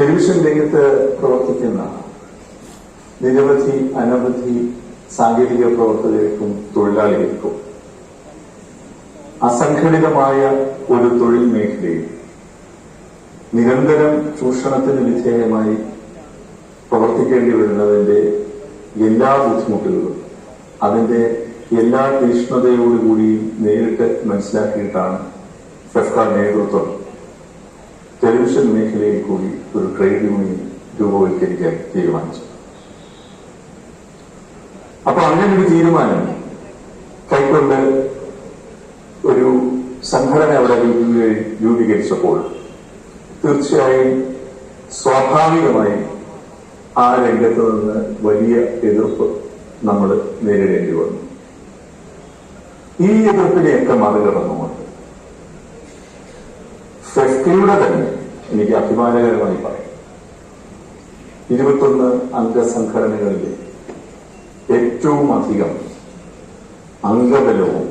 Television രംഗത്ത് പ്രവർത്തിക്കുന്ന നിരവധി അനവധി സാങ്കേതിക പ്രവർത്തകർക്കും തൊഴിലാളികൾക്കും അസംഘടിതമായ ഒരു തൊഴിൽ മേഖലയിൽ നിരന്തരം ചൂഷണത്തിന് വിധേയമായി പ്രവർത്തിക്കേണ്ടി വരുന്നതിന്റെ എല്ലാ ബുദ്ധിമുട്ടുകളും അതിന്റെ എല്ലാ തീക്ഷ്ണതയോടുകൂടിയും നേരിട്ട് മനസ്സിലാക്കിയിട്ടാണ് സർക്കാർ നേതൃത്വം ടെലിവിഷൻ മേഖലയിൽ കൂടി ഒരു ട്രേഡ് യൂണിയൻ രൂപവൽക്കരിക്കാൻ തീരുമാനിച്ചു. അപ്പൊ അങ്ങനെ ഒരു തീരുമാനം കൈക്കൊണ്ട് ഒരു സംഘടന അവിടെ രൂപീകരി- രൂപീകരിച്ചപ്പോൾ തീർച്ചയായും സ്വാഭാവികമായും ആ രംഗത്ത് നിന്ന് വലിയ എതിർപ്പ് നമ്മൾ നേരിടേണ്ടി വന്നു. ഈ എതിർപ്പിനെയൊക്കെ മറികടന്നുകൊണ്ട് ഫെഫ്കയുടെ തന്നെ എനിക്ക് അഭിമാനകരമായി പറയാം. ഇരുപത്തൊന്ന് അംഗസംഘടനകളിലെ ഏറ്റവും അധികം അംഗബലവും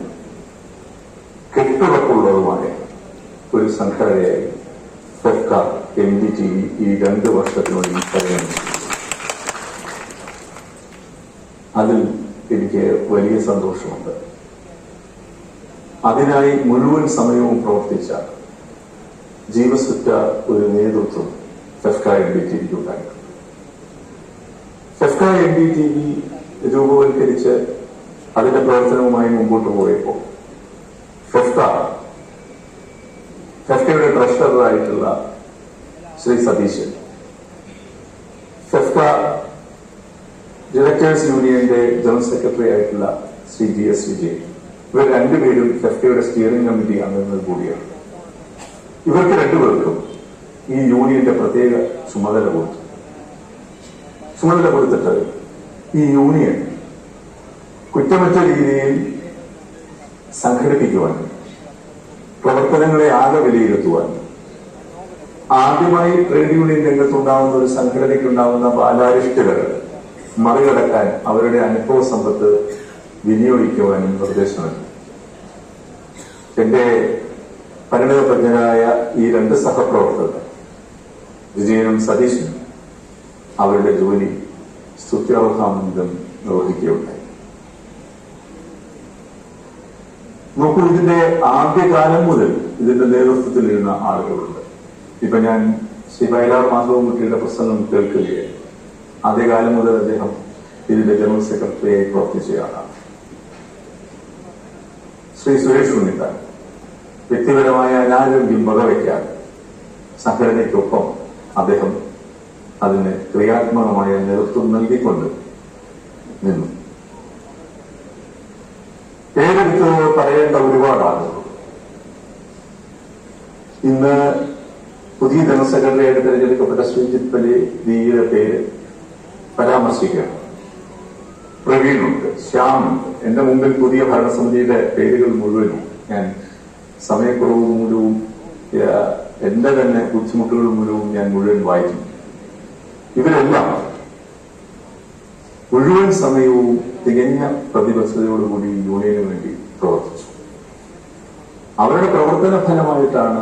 കെട്ടുറപ്പുള്ളതുമായ ഒരു സംഘടനയായി സർക്കാർ എം ഡി ടി ഈ രണ്ട് വർഷത്തിനുള്ളിൽ പരിഗണിച്ചു. അതിൽ എനിക്ക് വലിയ സന്തോഷമുണ്ട്. അതിനായി മുഴുവൻ സമയവും പ്രവർത്തിച്ച ജീവസുറ്റ ഒരു നേതൃത്വം ഫെഫ്ക എൻ ഡി ടി വിക്ക് ഉണ്ടായിട്ടുണ്ട് FEFKA N D T V രൂപവൽക്കരിച്ച് അതിന്റെ പ്രവർത്തനവുമായി മുമ്പോട്ട് പോയപ്പോൾ ഫെഫ്ക ഫെഫ്കയുടെ ട്രഷററായിട്ടുള്ള ശ്രീ സതീശൻ ഫെഫ്ക ഡയറക്ടേഴ്സ് യൂണിയന്റെ ജനറൽ സെക്രട്ടറി ആയിട്ടുള്ള ശ്രീ ജി എസ് വിജയൻ ഇവർ രണ്ടുപേരും ഫെഫ്കയുടെ സ്റ്റിയറിംഗ് കമ്മിറ്റി അംഗങ്ങൾ കൂടിയാണ്. ഇവർക്ക് രണ്ടുപേർക്കും ഈ യൂണിയന്റെ പ്രത്യേക ചുമതല കൊടുത്തു. ചുമതല കൊടുത്തിട്ട് ഈ യൂണിയൻ കുറ്റമറ്റ രീതിയിൽ സംഘടിപ്പിക്കുവാൻ പ്രവർത്തനങ്ങളെ ആകെ വിലയിരുത്തുവാൻ ആദ്യമായി ട്രേഡ് യൂണിയൻ രംഗത്തുണ്ടാവുന്ന ഒരു സംഘടനയ്ക്കുണ്ടാവുന്ന ബാലാരിഷ്ടകൾ മറികടക്കാൻ അവരുടെ അനുഭവ സമ്പത്ത് വിനിയോഗിക്കുവാനും നിർദ്ദേശം നൽകി. എന്റെ പരിണതപ്രജ്ഞരായ ഈ രണ്ട് സഹപ്രവർത്തകർ വിജയനും സതീശനും അവരുടെ ജോലി സ്തുത്യാവഹാനന്ദം നിർവഹിക്കുകയുണ്ടായി. നോക്കൂ ഇതിന്റെ ആദ്യകാലം മുതൽ ഇതിന്റെ നേതൃത്വത്തിൽ ഇരുന്ന ആളുകളുണ്ട്. ഇപ്പൊ ഞാൻ ശ്രീ വയലാർ മാധവൻകുട്ടിയുടെ പ്രസംഗം കേൾക്കുകയായി ആദ്യകാലം മുതൽ അദ്ദേഹം ഇതിന്റെ ജനറൽ സെക്രട്ടറിയായി പ്രവർത്തിച്ചയാളാണ്. ശ്രീ സുരേഷ് ഉണ്ണിത്താൻ. വ്യക്തിപരമായ അനാരോഗ്യം വകവയ്ക്കാൻ സംഘടനയ്ക്കൊപ്പം അദ്ദേഹം അതിന് ക്രിയാത്മകമായ നേതൃത്വം നൽകിക്കൊണ്ട് നിന്നു. പേരെടുത്ത് പറയേണ്ട ഒരുപാടാണ്. ഇന്ന് പുതിയ ജനറൽ സെക്രട്ടറിയായിട്ട് തിരഞ്ഞെടുക്കപ്പെട്ട ശ്രീജിത് പലി ദിയുടെ പേര് പരാമർശിക്കുകയാണ്. പ്രവീണുണ്ട് ശ്യാമുണ്ട്. എന്റെ മുമ്പിൽ പുതിയ ഭരണസമിതിയുടെ പേരുകൾ മുഴുവനും ഞാൻ സമയക്കുറവ് മൂലവും എന്റെ തന്നെ ബുദ്ധിമുട്ടുകൾ മൂലവും ഞാൻ മുഴുവൻ വായിച്ചു ഇവരെല്ലാം മുഴുവൻ സമയവും തികഞ്ഞ പ്രതിബദ്ധതയോടുകൂടി യൂണിയനു വേണ്ടി പ്രവർത്തിച്ചു. അവരുടെ പ്രവർത്തന ഫലമായിട്ടാണ്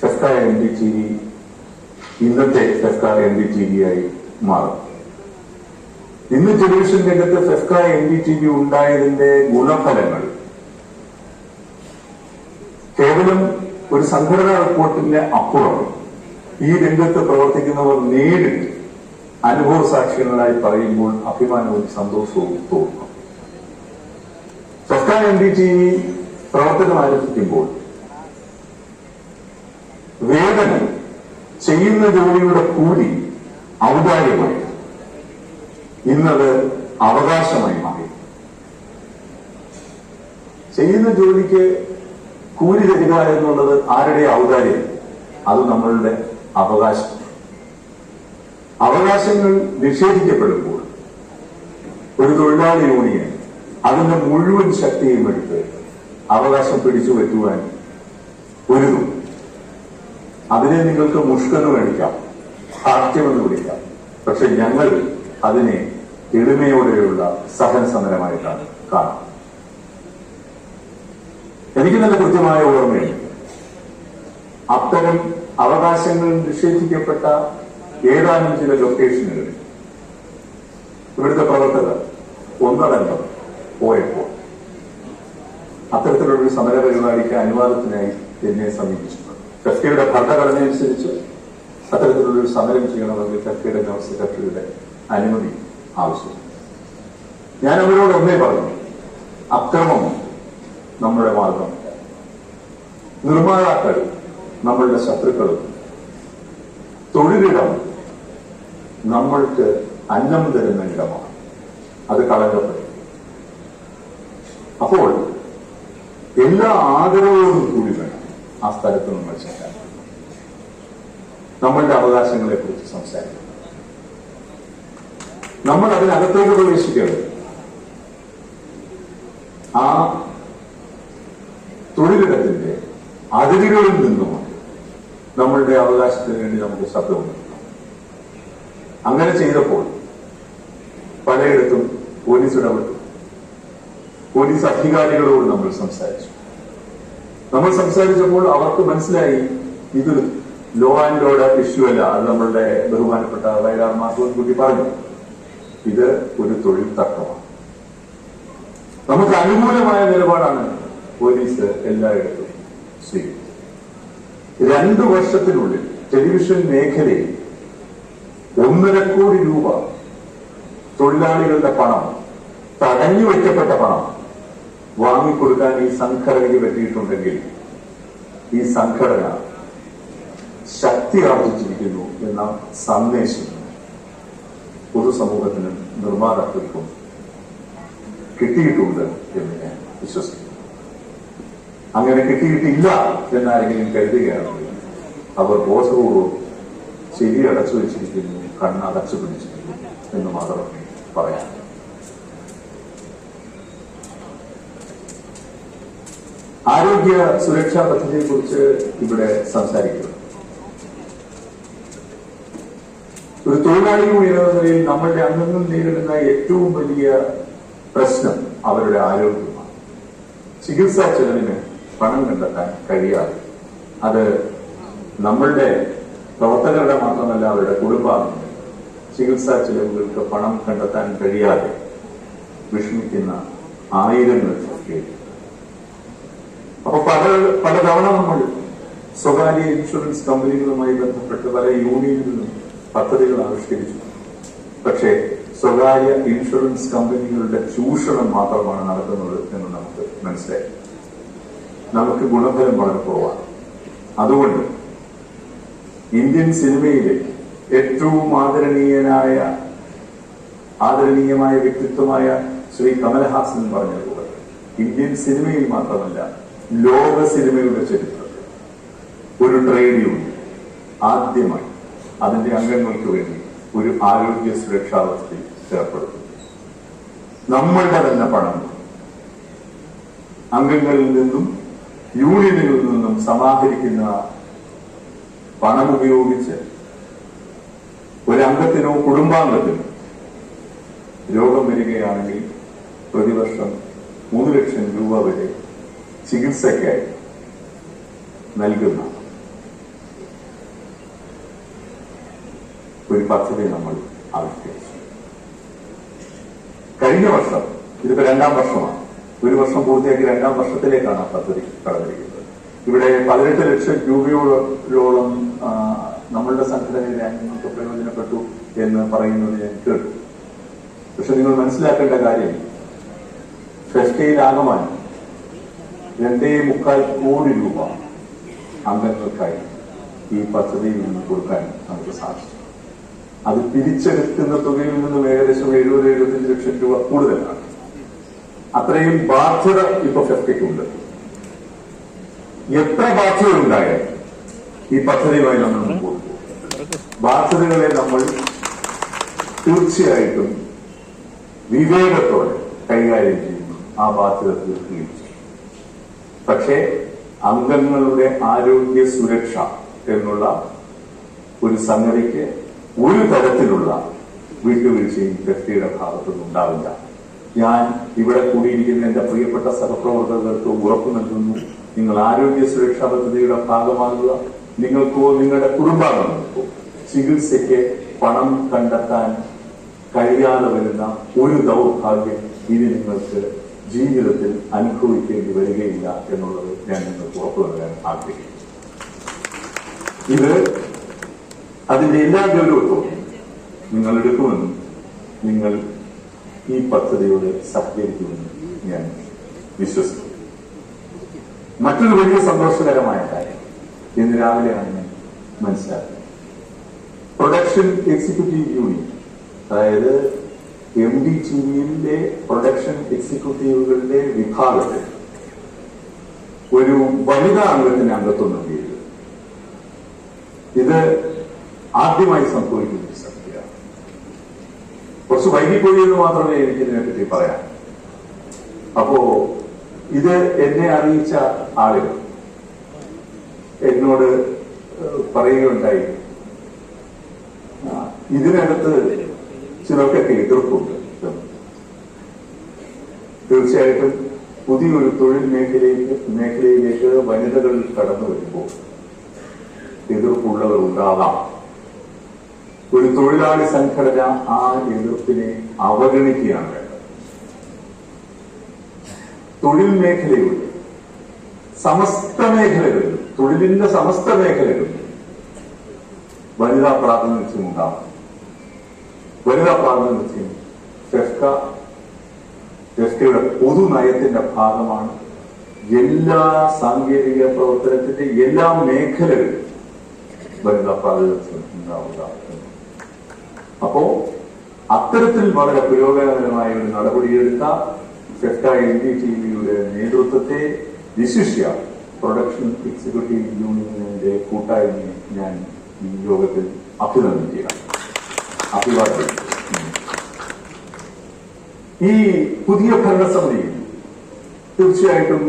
FEFKA N D T V ഇന്നത്തെ FEFKA N D T V ആയി മാറും ഇന്ന് ടെലിവിഷൻ രംഗത്ത് FEFKA N D T V ഉണ്ടായതിന്റെ ഗുണഫലങ്ങൾ കേവലം ഒരു സംഘടനാ റിപ്പോർട്ടിന്റെ അപ്പുറം ഈ രംഗത്ത് പ്രവർത്തിക്കുന്നവർ നേരിട്ട് അനുഭവ സാക്ഷികളായി പറയുമ്പോൾ അഭിമാനവും സന്തോഷവും തോന്നുന്നു സംസ്ഥാന എൻ ഡി ടി പ്രവർത്തനം ആരംഭിക്കുമ്പോൾ വേതനം ചെയ്യുന്ന ജോലിയുടെ കൂലി ഔദാര്യമായി ഇന്നത് അവകാശമായി മാറി. ചെയ്യുന്ന ജോലിക്ക് കൂലി തരിക എന്നുള്ളത് ആരുടെ ഔദാര്യം? അത് നമ്മളുടെ അവകാശം. അവകാശങ്ങൾ നിഷേധിക്കപ്പെടുമ്പോൾ ഒരു തൊഴിലാളി യൂണിയൻ അതിന്റെ മുഴുവൻ ശക്തിയും എടുത്ത് അവകാശം പിടിച്ചു പറ്റുവാൻ ഒരുങ്ങും. അതിനെ നിങ്ങൾക്ക് മുഷ്കെന്ന് മേടിക്കാം ഹാസ്യമെന്ന് വിളിക്കാം. പക്ഷെ ഞങ്ങൾ അതിനെ എളിമയോടെയുള്ള സഹന സമരമായിട്ടാണ് കാണുന്നത്. എനിക്ക് നല്ല കൃത്യമായ ഓർമ്മയുണ്ട് അത്തരം അവകാശങ്ങൾ നിഷേധിക്കപ്പെട്ട ഏതാനും ചില ലൊക്കേഷനുകളിൽ ഇവിടുത്തെ പ്രവർത്തകർ ഒന്നടങ്കം പോയപ്പോൾ അത്തരത്തിലുള്ള ഒരു സമര പരിപാടിക്ക് അനുവാദത്തിനായി എന്നെ സമീപിച്ചിട്ടുണ്ട്. കഫ്കയുടെ ഭരണഘടന അനുസരിച്ച് അത്തരത്തിലുള്ള ഒരു സമരം ചെയ്യണമെങ്കിൽ കഫ്കയുടെ ജനറൽ സെക്രട്ടറിയുടെ അനുമതി ആവശ്യമാണ്. ഞാൻ അവരോട് ഒന്നേ പറഞ്ഞു. അക്രമം നമ്മുടെ മാർഗം. നിർമ്മാതാക്കൾ നമ്മളുടെ ശത്രുക്കളും. തൊഴിലിടം നമ്മൾക്ക് അന്നം തരുന്ന ഇടമാണ്. അത് കളങ്കപ്പെടും അപ്പോൾ എല്ലാ ആദരവോടും കൂടി വേണം ആ സ്ഥലത്ത് നമ്മൾ ചെല്ലാൻ നമ്മളുടെ അവകാശങ്ങളെ കുറിച്ച് സംസാരിക്കണം. നമ്മൾ അതിനകത്തേക്ക് പ്രവേശിക്കരുത് ആ തൊഴിലിടത്തിന്റെ അതിരുകളിൽ നിന്നുകൊണ്ട് നമ്മളുടെ അവകാശത്തിന് വേണ്ടി നമുക്ക് ശബ്ദം അങ്ങനെ ചെയ്തപ്പോൾ പലയിടത്തും പോലീസ് ഇടപെട്ടു. പോലീസ് അധികാരികളോട് നമ്മൾ സംസാരിച്ചു. നമ്മൾ സംസാരിച്ചപ്പോൾ അവർക്ക് മനസ്സിലായി ഇത് ലോ ആൻഡ് ഓർഡർ ഇഷ്യൂ അല്ല അത് നമ്മളുടെ ബഹുമാനപ്പെട്ട വയലാർ മാധവൻകുട്ടി പറഞ്ഞു. ഇത് ഒരു തൊഴിൽ തർക്കമാണ്. നമുക്ക് അനുകൂലമായ നിലപാടാണ് പോലീസ് എല്ലായിടത്തും സ്വീകരിച്ചു. രണ്ടു വർഷത്തിനുള്ളിൽ ടെലിവിഷൻ മേഖലയിൽ ഒന്നര കോടി രൂപ തൊഴിലാളികളുടെ പണം തടഞ്ഞു വെക്കപ്പെട്ട പണം വാങ്ങിക്കൊടുക്കാൻ ഈ സംഘടനയ്ക്ക് പറ്റിയിട്ടുണ്ടെങ്കിൽ ഈ സംഘടന ശക്തി ആർജിച്ചിരിക്കുന്നു എന്ന സന്ദേശം പൊതുസമൂഹത്തിനും നിർമ്മാതാക്കൾക്കും കിട്ടിയിട്ടുണ്ട് എന്ന് ഞാൻ വിശ്വസിക്കുന്നു. അങ്ങനെ കിട്ടിയിട്ടില്ല എന്നാരെങ്കിലും കരുതുകയാണെങ്കിൽ അവർ ബോധപൂർവം ചെവി അടച്ചു വെച്ചിരിക്കുന്നു കണ്ണ് അടച്ചു പിടിച്ചിരിക്കുന്നു എന്ന് മാത്രമേ പറയാൻ ആരോഗ്യ സുരക്ഷാ പദ്ധതിയെ കുറിച്ച് ഇവിടെ സംസാരിക്കുക. ഒരു തൊഴിലാളി എന്ന നമ്മളുടെ അംഗങ്ങൾ നേരിടുന്ന ഏറ്റവും വലിയ പ്രശ്നം അവരുടെ ആരോഗ്യമാണ്. ചികിത്സാ ചെലവിന് പണം കണ്ടെത്താൻ കഴിയാതെ. അത് നമ്മളുടെ പ്രവർത്തകരുടെ മാത്രമല്ല അവരുടെ കുടുംബാംഗങ്ങൾ ചികിത്സാ ചെലവുകൾക്ക് പണം കണ്ടെത്താൻ കഴിയാതെ വിഷമിക്കുന്ന ആയിരങ്ങൾ അപ്പൊ പല പലതവണ നമ്മൾ സ്വകാര്യ ഇൻഷുറൻസ് കമ്പനികളുമായി ബന്ധപ്പെട്ട് പല യൂണിയനുകളും പദ്ധതികൾ ആവിഷ്കരിച്ചു. പക്ഷേ സ്വകാര്യ ഇൻഷുറൻസ് കമ്പനികളുടെ ചൂഷണം മാത്രമാണ് നടക്കുന്നത് എന്ന് നമുക്ക് മനസ്സിലായി. നമുക്ക് ഗുണഫലം കുറവാണ് അതുകൊണ്ട് ഇന്ത്യൻ സിനിമയിലെ ഏറ്റവും ആദരണീയനായ ആദരണീയമായ വ്യക്തിത്വമായ ശ്രീ കമൽഹാസൻ പറഞ്ഞതുപോലെ ഇന്ത്യൻ സിനിമയിൽ മാത്രമല്ല ലോക സിനിമയുടെ ചരിത്രത്തിൽ ഒരു ട്രേഡ് യൂണിയൻ ആദ്യമായി അതിന്റെ അംഗങ്ങൾക്ക് വേണ്ടി ഒരു ആരോഗ്യ സുരക്ഷാ വസ്തു ഏർപ്പെടുത്തും നമ്മളുടെ തന്നെ പണം അംഗങ്ങളിൽ നിന്നും യൂണിയനുകളിൽ നിന്നും സമാഹരിക്കുന്ന പണം ഉപയോഗിച്ച് ഒരംഗത്തിനോ കുടുംബാംഗത്തിനോ രോഗം വരികയാണെങ്കിൽ പ്രതിവർഷം മൂന്ന് ലക്ഷം രൂപ വരെ ചികിത്സയ്ക്കായി നൽകുന്ന ഒരു പദ്ധതി നമ്മൾ ആവിഷ്കരിച്ചു. കഴിഞ്ഞ വർഷം ഇതിപ്പോ രണ്ടാം വർഷമാണ്. ഒരു വർഷം പൂർത്തിയാക്കി രണ്ടാം വർഷത്തിലേക്കാണ് ആ പദ്ധതി കടന്നിരിക്കുന്നത്. ഇവിടെ പതിനെട്ട് ലക്ഷം രൂപയോളം നമ്മളുടെ സംഘടനയിലെ അംഗങ്ങൾക്ക് പ്രയോജനപ്പെട്ടു എന്ന് പറയുന്നത് ഞാൻ കേട്ടു. പക്ഷെ നിങ്ങൾ മനസ്സിലാക്കേണ്ട കാര്യം ഫെസ്റ്റയിലാകമാനം രണ്ടേ മുക്കാൽ കോടി രൂപ അംഗങ്ങൾക്കായി ഈ പദ്ധതിയിൽ നിന്ന് കൊടുക്കാൻ നമുക്ക് സാധിച്ചു. അത് പിരിച്ചെടുക്കുന്ന തുകയിൽ നിന്നും ഏകദേശം എഴുപത് എഴുപത്തഞ്ച് ലക്ഷം രൂപ കൂടുതലാണ്. അത്രയും ബാധ്യത ഇപ്പൊ ഫെഫ്റ്റയ്ക്കുണ്ട് എത്ര ബാധ്യത ഉണ്ടായാലും ഈ പദ്ധതിയുമായി നമ്മൾ മുമ്പോട്ട് ബാധ്യതകളെ നമ്മൾ തീർച്ചയായിട്ടും വിവേകത്തോടെ കൈകാര്യം ചെയ്യുന്നു. ആ ബാധ്യത തീർക്കുകയും പക്ഷേ അംഗങ്ങളുടെ ആരോഗ്യ സുരക്ഷ എന്നുള്ള ഒരു സംഗതിക്ക് ഒരു തരത്തിലുള്ള വിട്ടുവീഴ്ചയും വ്യക്തിയുടെ ഭാഗത്തുനിന്ന് ഉണ്ടാവില്ല ഞാൻ ഇവിടെ കൂടിയിരിക്കുന്ന എന്റെ പ്രിയപ്പെട്ട സഹപ്രവർത്തകർക്ക് ഉറപ്പു നൽകുന്നു. നിങ്ങൾ ആരോഗ്യ സുരക്ഷാ പദ്ധതിയുടെ ഭാഗമാകുക. നിങ്ങൾക്കോ നിങ്ങളുടെ കുടുംബാംഗങ്ങൾക്കോ ചികിത്സയ്ക്ക് പണം കണ്ടെത്താൻ കഴിയാതെ വരുന്ന ഒരു ദൗർഭാഗ്യം ഇനി നിങ്ങൾക്ക് ജീവിതത്തിൽ അനുഭവിക്കേണ്ടി വരികയില്ല എന്നുള്ളത് ഞാൻ നിങ്ങൾക്ക് ഉറപ്പു നൽകാൻ ആഗ്രഹിക്കുന്നു. ഇത് അതിന്റെ എല്ലാ ഗൗരവത്വവും നിങ്ങൾ എടുക്കുമെന്നും നിങ്ങൾ ഈ പദ്ധതിയോട് സഹകരിക്കുമെന്ന് ഞാൻ വിശ്വസിക്കുന്നു. മറ്റൊരു വലിയ സന്തോഷകരമായ കാര്യം ഇന്ന് രാവിലെയാണ് ഞാൻ മനസ്സിലാക്കുന്നത്. പ്രൊഡക്ഷൻ എക്സിക്യൂട്ടീവ് യൂണിറ്റ് അതായത് എം ഡി ടി പ്രൊഡക്ഷൻ എക്സിക്യൂട്ടീവുകളുടെ വിഭാഗത്തിൽ ഒരു വനിതാ അംഗത്തിന് അംഗത്വം നൽകിയത് ഇത് ആദ്യമായി സംഭവിക്കുന്നു കുറച്ച് വൈകിപ്പോയി എന്ന് മാത്രമേ എനിക്ക് ഇതിനെപ്പറ്റി പറയാം അപ്പോ ഇത് എന്നെ അറിയിച്ച ആളുകൾ എന്നോട് പറയുകയുണ്ടായി. ഇതിനകത്ത് ചിലർക്കൊക്കെ എതിർപ്പുണ്ട്. തീർച്ചയായിട്ടും പുതിയൊരു തൊഴിൽ മേഖലയിലേക്ക് മേഖലയിലേക്ക് വനിതകൾ കടന്നു വരുമ്പോൾ എതിർപ്പുള്ളവർ ഉണ്ടാകാം ഒരു തൊഴിലാളി സംഘടന ആ എതിർപ്പിനെ അവഗണിക്കുകയാണ് വേണ്ടത്. തൊഴിൽ മേഖലയുടെ സമസ്ത മേഖലകളിലും തൊഴിലിന്റെ സമസ്ത മേഖലകളിൽ വനിതാ പ്രാതിനിധ്യം ഉണ്ടാവും വനിതാ പ്രാതിനിധ്യം ഫെഫ്ക ഫെഫ്കയുടെ പൊതു നയത്തിന്റെ ഭാഗമാണ്. എല്ലാ സാങ്കേതിക പ്രവർത്തനത്തിന്റെ എല്ലാ മേഖലകളിലും വനിതാ പ്രാതിനിധ്യം ഉണ്ടാവുക. അപ്പോ അത്തരത്തിൽ വളരെ പുരോഗമനമായ ഒരു നടപടിയെടുത്ത ഫെഫ്ക എൻ ഡി ടി വിയുടെ നേതൃത്വത്തെ വിശിഷ്യ പ്രൊഡക്ഷൻ എക്സിക്യൂട്ടീവ് യൂണിയനിന്റെ കൂട്ടായ്മയെ ഞാൻ ഈ യോഗത്തിൽ അഭിനന്ദിക്കുകയാണ് അഭിവാദ്യം. ഈ പുതിയ ഭരണസമിതിയിൽ തീർച്ചയായിട്ടും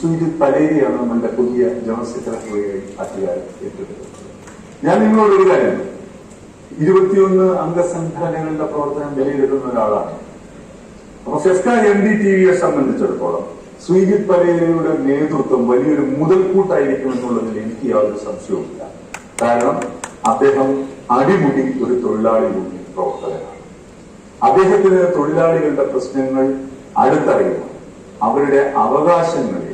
സുജിത് പലേരിയാണ് നമ്മളുടെ പുതിയ ജനറൽ സെക്രട്ടറിയായി അധികാരം ഏറ്റെടുക്കുന്നത് ഞാൻ നിങ്ങളോട് ഒരു കാര്യം ഇരുപത്തിയൊന്ന് അംഗസംഘടനകളുടെ പ്രവർത്തനം വിലയിരുത്തുന്ന ഒരാളാണ്. അപ്പൊ സെസ്ക എം ഡി ടി വിയെ സംബന്ധിച്ചിടത്തോളം സുജിത് പരേരയുടെ നേതൃത്വം വലിയൊരു മുതൽക്കൂട്ടായിരിക്കും എന്നുള്ളതിൽ എനിക്ക് യാതൊരു സംശയവുമില്ല. കാരണം അദ്ദേഹം അടിമുടി ഒരു തൊഴിലാളി യൂണിയൻ പ്രവർത്തകനാണ്. അദ്ദേഹത്തിന് തൊഴിലാളികളുടെ പ്രശ്നങ്ങൾ അടുത്തറിയണം അവരുടെ അവകാശങ്ങളെ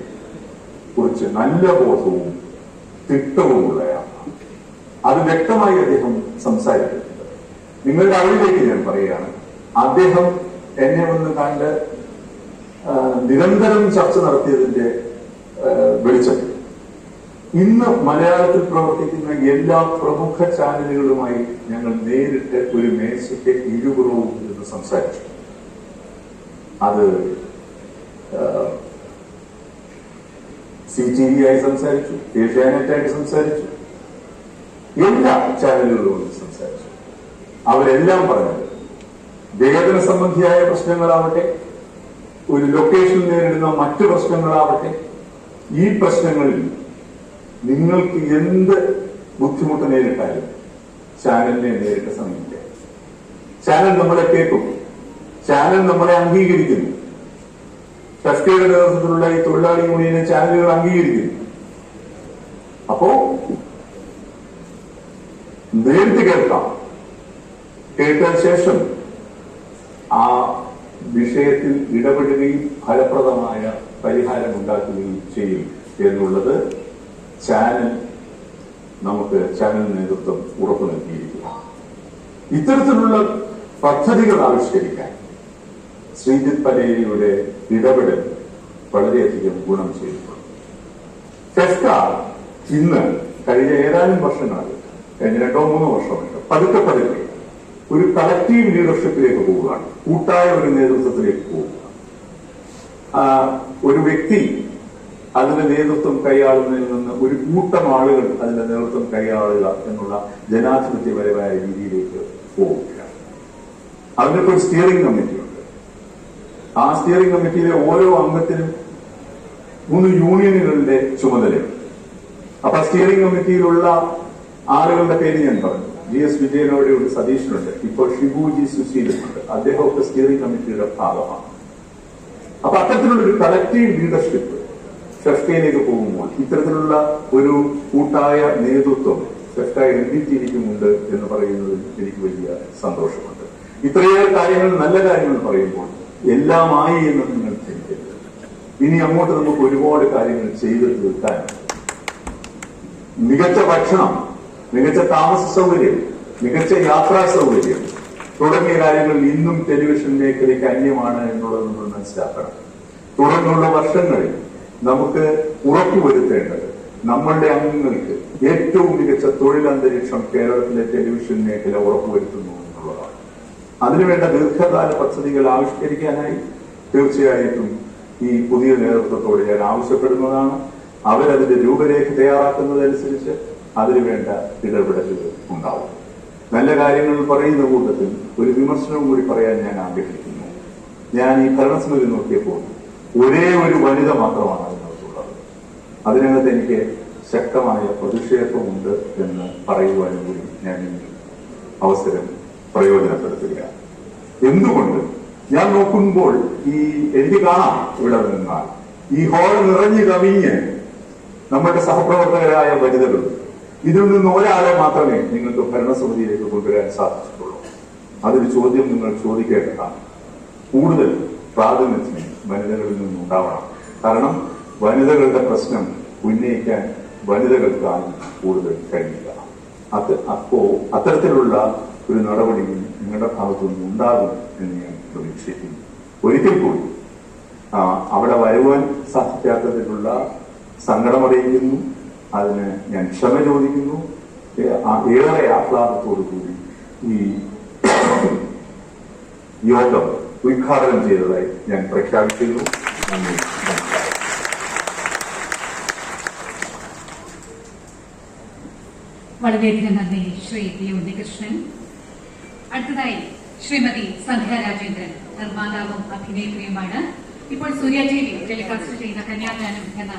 കുറിച്ച് നല്ല ബോധവും തിട്ടവുമുള്ളയാളാണ്. അത് വ്യക്തമായി അദ്ദേഹം സംസാരിക്കുന്നുണ്ട്. നിങ്ങളുടെ അറിവിലേക്ക് ഞാൻ പറയുകയാണ് അദ്ദേഹം എന്നെ ഒന്ന് കണ്ട് നിരന്തരം ചർച്ച നടത്തിയതിന്റെ വെളിച്ചം ഇന്ന് മലയാളത്തിൽ പ്രവർത്തിക്കുന്ന എല്ലാ പ്രമുഖ ചാനലുകളുമായി ഞങ്ങൾ നേരിട്ട് ഒരു മേശയ്ക്ക് ഇരുപുറവും ഇരുന്ന് സംസാരിച്ചു. അത് സി ടി വി ആയി സംസാരിച്ചു ഏഷ്യാനെറ്റായിട്ട് സംസാരിച്ചു എല്ലാ ചാനലുകളോടും സംസാരിച്ചു. അവരെല്ലാം പറഞ്ഞത് വേതന സംബന്ധിയായ പ്രശ്നങ്ങളാവട്ടെ ഒരു ലൊക്കേഷൻ നേരിടുന്ന മറ്റു പ്രശ്നങ്ങളാവട്ടെ ഈ പ്രശ്നങ്ങളിൽ നിങ്ങൾക്ക് എന്ത് ബുദ്ധിമുട്ട് നേരിട്ടാലും ചാനലിനെ നേരിട്ട് സമീപിക്കാം ചാനൽ നമ്മളെ കേൾക്കും. ചാനൽ നമ്മളെ അംഗീകരിക്കുന്നു. ഫെഫ്കയുടെ നേതൃത്വത്തിലുള്ള ഈ തൊഴിലാളി യൂണിയനെ ചാനലുകൾ അംഗീകരിക്കുന്നു. അപ്പോ നേരിട്ട് കേൾക്കാം. കേട്ട ശേഷം ആ വിഷയത്തിൽ ഇടപെടുകയും ഫലപ്രദമായ പരിഹാരം ഉണ്ടാക്കുകയും ചെയ്യും എന്നുള്ളത് ചാനൽ നമുക്ക് ചാനൽ നേതൃത്വം ഉറപ്പു നൽകിയിരിക്കുക ഇത്തരത്തിലുള്ള പദ്ധതികൾ ആവിഷ്കരിക്കാൻ ശ്രീജിത് പനേരിയുടെ ഇടപെടൽ വളരെയധികം ഗുണം ചെയ്തിട്ടുണ്ട് ഇന്ന് കഴിഞ്ഞ ഏതാനും വർഷങ്ങളായി കഴിഞ്ഞ രണ്ടോ മൂന്നോ വർഷമായിട്ട്. പതുക്കെ പതുക്കെ ഒരു കളക്റ്റീവ് ലീഡർഷിപ്പിലേക്ക് പോവുകയാണ്. കൂട്ടായ ഒരു നേതൃത്വത്തിലേക്ക് പോവുക ഒരു വ്യക്തി അതിന്റെ നേതൃത്വം കൈയാളുന്നതിൽ നിന്ന് ഒരു കൂട്ടം ആളുകൾ അതിന്റെ നേതൃത്വം കൈയാളുക എന്നുള്ള ജനാധിപത്യപരമായ രീതിയിലേക്ക് പോവുകയാണ്. അതിനൊക്കെ ഒരു സ്റ്റിയറിംഗ് കമ്മിറ്റിയുണ്ട് ആ സ്റ്റിയറിംഗ് കമ്മിറ്റിയിലെ ഓരോ അംഗത്തിനും മൂന്ന് യൂണിയനുകളുടെ ചുമതലയുണ്ട്. അപ്പൊ സ്റ്റിയറിംഗ് കമ്മിറ്റിയിലുള്ള ആളുകളുടെ പേര് ഞാൻ പറഞ്ഞു? ജി എസ് വിജയനോടെയുണ്ട് സതീഷിനുണ്ട് ഇപ്പോൾ ഷിബുജി സുശീലുണ്ട് അദ്ദേഹമൊക്കെ സ്റ്റിയറിംഗ് കമ്മിറ്റിയുടെ ഭാഗമാണ്. അപ്പൊ അത്തരത്തിലുള്ളൊരു കളക്റ്റീവ് ലീഡർഷിപ്പ് ഫെഫ്കയിലേക്ക് പോകുമ്പോൾ ഇത്തരത്തിലുള്ള ഒരു കൂട്ടായ നേതൃത്വം സെഫ്റ്റായ എൻഡിറ്റിയിരിക്കുമുണ്ട് എന്ന് പറയുന്നതിൽ എനിക്ക് വലിയ സന്തോഷമുണ്ട്. ഇത്രയേറെ കാര്യങ്ങൾ നല്ല കാര്യങ്ങൾ പറയുമ്പോൾ എല്ലാമായി എന്ന് നിങ്ങൾ ചിന്തിക്കരുത്. ഇനി അങ്ങോട്ട് നമുക്ക് ഒരുപാട് കാര്യങ്ങൾ ചെയ്തു തീർക്കാൻ മികച്ച ഭക്ഷണം മികച്ച താമസ സൗകര്യം മികച്ച യാത്രാ സൗകര്യം തുടങ്ങിയ കാര്യങ്ങൾ ഇന്നും ടെലിവിഷൻ മേഖലയ്ക്ക് അന്യമാണ് എന്നുള്ളത് നമ്മൾ മനസ്സിലാക്കണം. തുടർന്നുള്ള വർഷങ്ങളിൽ നമുക്ക് ഉറപ്പുവരുത്തേണ്ടത് നമ്മളുടെ അംഗങ്ങൾക്ക് ഏറ്റവും മികച്ച തൊഴിലന്തരീക്ഷം കേരളത്തിലെ ടെലിവിഷൻ മേഖല ഉറപ്പുവരുത്തുന്നു എന്നുള്ളതാണ്. അതിനുവേണ്ട ദീർഘകാല പദ്ധതികൾ ആവിഷ്കരിക്കാനായി തീർച്ചയായിട്ടും ഈ പുതിയ നേതൃത്വത്തോട് ഞാൻ ആവശ്യപ്പെടുന്നതാണ്. അവരതിന്റെ രൂപരേഖ തയ്യാറാക്കുന്നതനുസരിച്ച് അതിനുവേണ്ട ഇടപെടലുകൾ ഉണ്ടാവും. നല്ല കാര്യങ്ങൾ പറയുന്ന കൂട്ടത്തിൽ ഒരു വിമർശനവും കൂടി പറയാൻ ഞാൻ ആഗ്രഹിക്കുന്നു. ഞാൻ ഈ ഭരണസമിതി നോക്കിയപ്പോൾ ഒരേ ഒരു വനിത മാത്രമാണ് അതിനകത്തുള്ളത്. അതിനകത്ത് എനിക്ക് ശക്തമായ പ്രതിഷേധമുണ്ട് എന്ന് പറയുവാനും കൂടി ഞാൻ അവസരം പ്രയോജനപ്പെടുത്തുകയാണ്. എന്തുകൊണ്ട്? ഞാൻ നോക്കുമ്പോൾ ഈ എനിക്ക് കാണാം ഇവിടെ നിന്നാൽ. ഈ ഹോൾ നിറഞ്ഞു കവിഞ്ഞ് നമ്മുടെ സഹപ്രവർത്തകരായ വനിതകൾ ഇതിൽ നിന്ന് ഒരാളെ മാത്രമേ നിങ്ങൾക്ക് ഭരണസമിതിയിലേക്ക് കൊണ്ടുവരാൻ സാധിച്ചിട്ടുള്ളൂ. അതൊരു ചോദ്യം നിങ്ങൾ ചോദിക്കേണ്ടതാണ്. കൂടുതൽ പ്രാതിനിധ്യം വനിതകളിൽ നിന്നുണ്ടാവണം. കാരണം വനിതകളുടെ പ്രശ്നം ഉന്നയിക്കാൻ വനിതകൾക്കാണ് കൂടുതൽ കഴിയില്ല അത് അപ്പോ അത്തരത്തിലുള്ള ഒരു നടപടി നിങ്ങളുടെ ഭാഗത്തു നിന്ന് ഉണ്ടാകും എന്ന് ഞാൻ പ്രതീക്ഷിക്കുന്നു. ഒരിക്കൽ കൂടി അവിടെ വരുവാൻ സാധിക്കാത്തതിലുള്ള സങ്കടമറിയിക്കുന്നു അതിന് ഞാൻ ക്ഷമ ചോദിക്കുന്നു. ഏറെ ആഹ്ലാദത്തോടു കൂടി ഈ യോഗം ഉദ്ഘാടനം ചെയ്തതായി ഞാൻ പ്രഖ്യാപിക്കുന്നു. നന്ദി. വളരെയധികം നന്ദി ശ്രീ പി ഉണ്ണികൃഷ്ണൻ. അടുത്തതായി ശ്രീമതി സന്ധ്യ രാജേന്ദ്രൻ നിർമ്മാതാവും അഭിനേത്രിയുമാണ്. ഇപ്പോൾ സൂര്യ ടി വി ടെലികാസ്റ്റ് ചെയ്യുന്ന കന്യാദാനം എന്ന